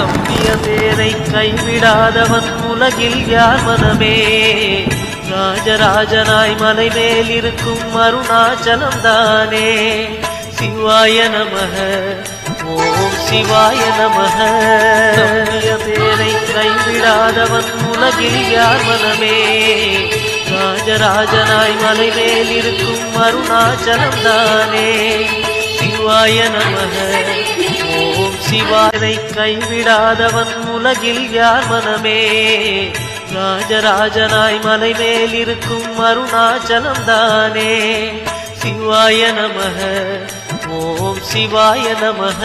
நம்பிய பேரை கைவிடாதவன் உலகில் யார் மனமே ராஜராஜனாய் மலை மேல் இருக்கும் அருணாச்சலம் தானே சிவாய நமக ஓம் சிவாய நமக. நம்பிய பேரை கைவிடாதவன் உலகில் யார் மனமே ராஜராஜனாய் மலை மேல் இருக்கும் அருணாச்சலம் தானே சிவாய நமக ஓம் கைவிடாதவன் உலகில் யார் மனமே? ராஜராஜனாய் மலை மேல் இருக்கும் அருணாச்சலம் தானே சிவாய நமக ஓம் சிவாய நமக.